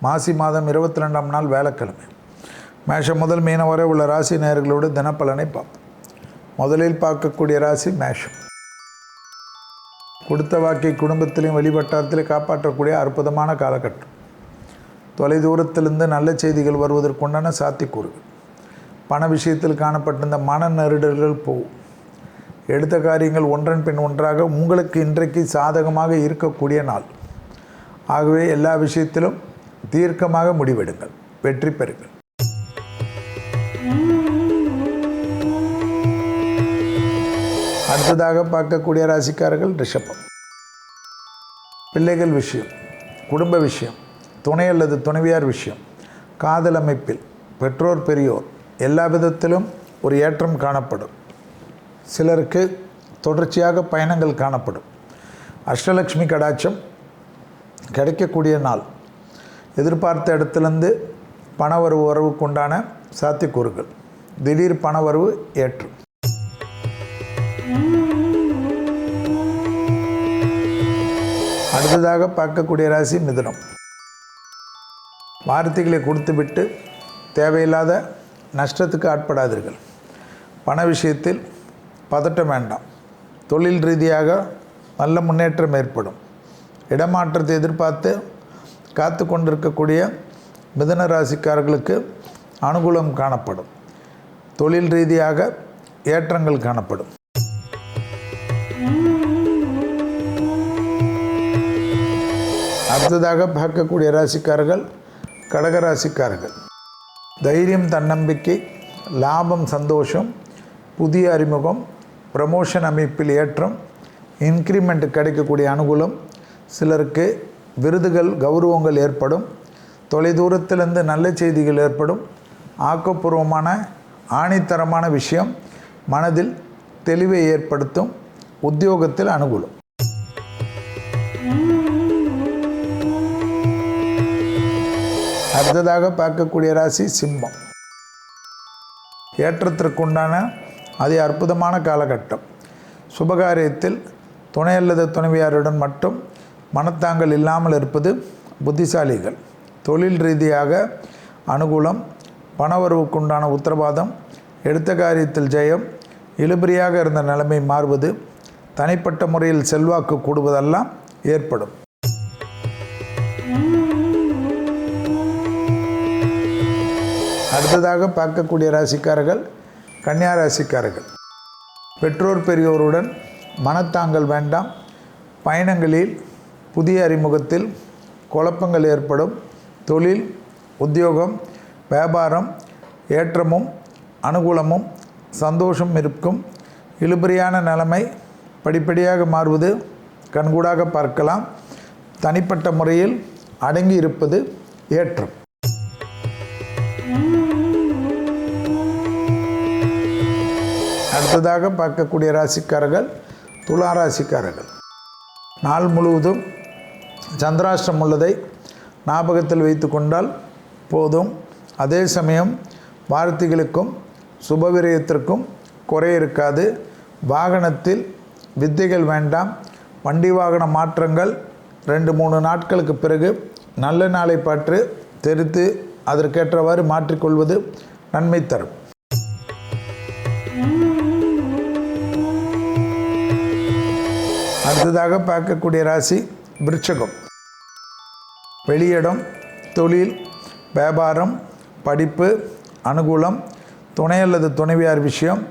மாசி மாதம் இருபத்தி ரெண்டாம் நாள் வேலைக்கிழமை. மேஷம் முதல் மீனம் வரை உள்ள ராசி நேயர்களோடு தினப்பலனை பார்ப்போம். முதலில் பார்க்கக்கூடிய ராசி மேஷம். கொடுத்த வாக்கை குடும்பத்திலையும் வெளிவட்டாரத்திலையும் காப்பாற்றக்கூடிய அற்புதமான காலகட்டம். தொலைதூரத்திலிருந்து நல்ல செய்திகள் வருவதற்குண்டான சாத்தியக்கூறுகள். பண விஷயத்தில் காணப்பட்டிருந்த மன நெருடல்கள் போகும். எடுத்த காரியங்கள் ஒன்றன் பின் ஒன்றாக உங்களுக்கு இன்றைக்கு சாதகமாக இருக்கக்கூடிய நாள். ஆகவே எல்லா விஷயத்திலும் தீர்க்கமாக முடிவெடுங்கள். வெற்றி பெறுங்கள். அடுத்ததாக பார்க்கக்கூடிய ராசிக்காரர்கள் ரிஷபம். பிள்ளைகள் விஷயம் குடும்ப விஷயம் துணை அல்லது துணைவியார் விஷயம் காதல் அமைப்பில் பெற்றோர் பெரியோர் எல்லா விதத்திலும் ஒரு ஏற்றம் காணப்படும். சிலருக்கு தொடர்ச்சியாக பயணங்கள் காணப்படும். அஷ்டலக்ஷ்மி கடாட்சம் கிடைக்கக்கூடிய நாள். எதிர்பார்த்த இடத்துலேருந்து பண வரவு உறவுக்குண்டான சாத்தியக்கூறுகள். திடீர் பண வரவு அடுத்ததாக பார்க்கக்கூடிய ராசி மிதுனம். வார்த்தைகளை கொடுத்துவிட்டு தேவையில்லாத நஷ்டத்துக்கு ஆட்படாதீர்கள். பண விஷயத்தில் பதட்டம் வேண்டாம். தொழில் ரீதியாக நல்ல முன்னேற்றம் ஏற்படும். இடமாற்றத்தை எதிர்பார்த்து காத்து கொண்டிருக்கக்கூடிய மிதன ராசிக்காரர்களுக்கு அனுகூலம் காணப்படும். தொழில் ரீதியாக ஏற்றங்கள் காணப்படும். அடுத்ததாக பார்க்கக்கூடிய ராசிக்காரர்கள் கடக ராசிக்காரர்கள். தைரியம் தன்னம்பிக்கை லாபம் சந்தோஷம் புதிய அறிமுகம் ப்ரமோஷன் அமைப்பில் ஏற்றம் இன்க்ரிமெண்ட் கிடைக்கக்கூடிய அனுகூலம் சிலருக்கு விருதுகள் கௌரவங்கள் ஏற்படும். தொலைதூரத்திலிருந்து நல்ல செய்திகள் ஏற்படும். ஆக்கப்பூர்வமான ஆணித்தரமான விஷயம் மனதில் தெளிவை ஏற்படுத்தும். உத்தியோகத்தில் அனுகூலம். அடுத்ததாக பார்க்கக்கூடிய ராசி சிம்மம். ஏற்றத்திற்குண்டான அதி அற்புதமான காலகட்டம். சுபகாரியத்தில் துணை அல்லது துணைவியாருடன் மட்டும் மனத்தாங்கள் இல்லாமல் இருப்பது புத்திசாலிகள். தொழில் ரீதியாக அனுகூலம் பணவரவுக்குண்டான உத்தரவாதம் எடுத்த காரியத்தில் ஜெயம் இழுபறியாக இருந்த நிலைமை மாறுவது தனிப்பட்ட முறையில் செல்வாக்கு கூடுவதெல்லாம் ஏற்படும். அடுத்ததாக பார்க்கக்கூடிய ராசிக்காரர்கள் கன்னியா ராசிக்காரர்கள். பெற்றோர் பெரியோருடன் மனத்தாங்கல் வேண்டாம் பயணங்களில் புதிய அறிமுகத்தில் குழப்பங்கள் ஏற்படும். தொழில் உத்தியோகம் வியாபாரம் ஏற்றமும் அனுகூலமும் சந்தோஷம் இருக்கும். இழுபறியான நிலைமை படிப்படியாக மாறுவது கண்கூடாக பார்க்கலாம். தனிப்பட்ட முறையில் அடங்கி இருப்பது ஏற்றம். அடுத்ததாக பார்க்கக்கூடிய ராசிக்காரர்கள் துலா ராசிக்காரர்கள். நாள் முழுவதும் சந்திராஷ்டிரம் உள்ளதை ஞாபகத்தில் வைத்து கொண்டால் போதும். அதே சமயம் வார்த்தைகளுக்கும் சுபவிரயத்திற்கும் குறை இருக்காது. வாகனத்தில் வித்தைகள் வேண்டாம். வண்டி வாகன மாற்றங்கள் ரெண்டு மூணு நாட்களுக்கு பிறகு நல்ல நாளை பற்று தெரித்து அதற்கேற்றவாறு மாற்றிக்கொள்வது நன்மை தரும். அடுத்ததாக பார்க்கக்கூடிய ராசி விருச்சகம் வெளியிடம் தொழில் வியாபாரம் படிப்பு அனுகூலம் துணை அல்லது துணைவியார் விஷயம்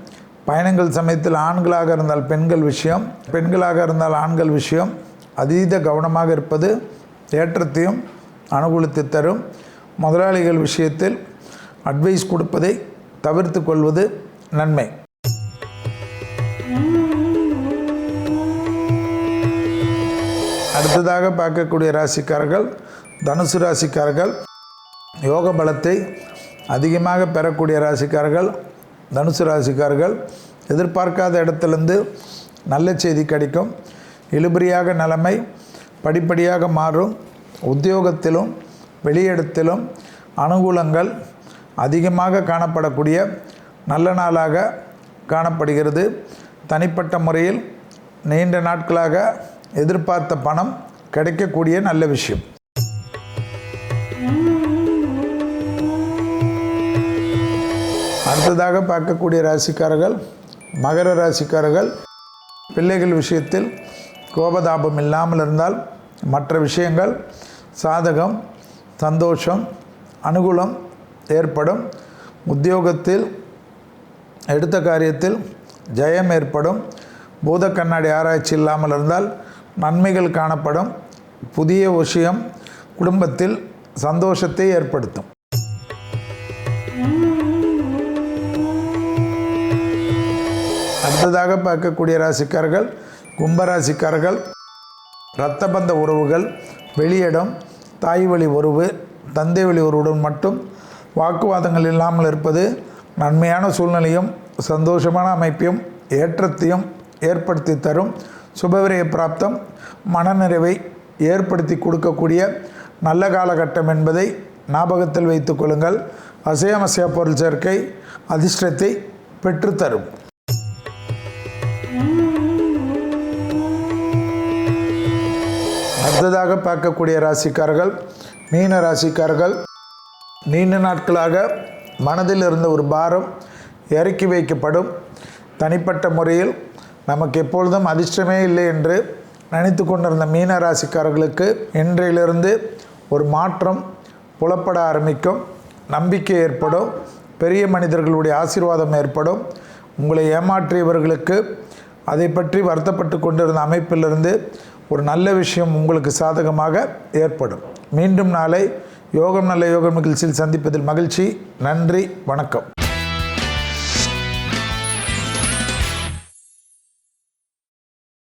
பயணங்கள் சமயத்தில் ஆண்களாக இருந்தால் பெண்கள் விஷயம் பெண்களாக இருந்தால் ஆண்கள் விஷயம் அதீத கவனமாக இருப்பது ஏற்றத்தையும் அனுகூலத்தை தரும். முதலாளிகள் விஷயத்தில் அட்வைஸ் கொடுப்பதை தவிர்த்து கொள்வது நன்மை. அடுத்ததாக பார்க்கக்கூடிய ராசிக்காரர்கள் தனுசு ராசிக்காரர்கள் யோக பலத்தை அதிகமாக பெறக்கூடிய ராசிக்காரர்கள் தனுசு ராசிக்காரர்கள் எதிர்பார்க்காத இடத்துலேருந்து நல்ல செய்தி கிடைக்கும். இழுபறியாக நிலைமை படிப்படியாக மாறும். உத்தியோகத்திலும் வெளியிடத்திலும் அனுகூலங்கள் அதிகமாக காணப்படக்கூடிய நல்ல நாளாக காணப்படுகிறது. தனிப்பட்ட முறையில் நீண்ட நாட்களாக எதிர்பார்த்த பணம் கிடைக்கக்கூடிய நல்ல விஷயம். அடுத்ததாக பார்க்கக்கூடிய ராசிக்காரர்கள் மகர ராசிக்காரர்கள் பிள்ளைகள் விஷயத்தில் கோபதாபம் இல்லாமல் இருந்தால் மற்ற விஷயங்கள் சாதகம் சந்தோஷம் அனுகூலம் ஏற்படும். உத்தியோகத்தில் எடுத்த காரியத்தில் ஜெயம் ஏற்படும். பூத கண்ணாடி ஆராய்ச்சி இல்லாமல் இருந்தால் நன்மைகள் காணப்படும். புதிய விஷயம் குடும்பத்தில் சந்தோஷத்தை ஏற்படுத்தும். அடுத்ததாக பார்க்கக்கூடிய ராசிக்காரர்கள் கும்பராசிக்காரர்கள் இரத்த பந்த உறவுகள் வெளியிடம் தாய் வழி உறவு தந்தை வழி உறவுடன் மட்டும் வாக்குவாதங்கள் இல்லாமல் இருப்பது நன்மையான சூழ்நிலையும் சந்தோஷமான அமைப்பையும் ஏற்றத்தையும் ஏற்படுத்தி தரும். சுபவிரய பிராப்தம் மனநிறைவை ஏற்படுத்தி கொடுக்கக்கூடிய நல்ல காலகட்டம் என்பதை ஞாபகத்தில் வைத்துக் கொள்ளுங்கள். அசையமசைய பொருள் சேர்க்கை அதிர்ஷ்டத்தை பெற்றுத்தரும். அடுத்ததாக பார்க்கக்கூடிய ராசிக்காரர்கள் மீன ராசிக்காரர்கள் நீண்ட நாட்களாக மனதில் இருந்த ஒரு பாரம் இறக்கி வைக்கப்படும். தனிப்பட்ட முறையில் நமக்கு எப்பொழுதும் அதிர்ஷ்டமே இல்லை என்று நினைத்து கொண்டிருந்த மீன ராசிக்காரர்களுக்கு இன்றையிலிருந்து ஒரு மாற்றம் புலப்பட ஆரம்பிக்கும். நம்பிக்கை ஏற்படும். பெரிய மனிதர்களுடைய ஆசீர்வாதம் ஏற்படும். உங்களை ஏமாற்றியவர்களுக்கு அதை பற்றி வருத்தப்பட்டு கொண்டிருந்த அமைப்பிலிருந்து ஒரு நல்ல விஷயம் உங்களுக்கு சாதகமாக ஏற்படும். மீண்டும் நாளை யோகம் நல்ல யோகம் நிகழ்ச்சியில் சந்திப்பதில் மகிழ்ச்சி. நன்றி. வணக்கம்.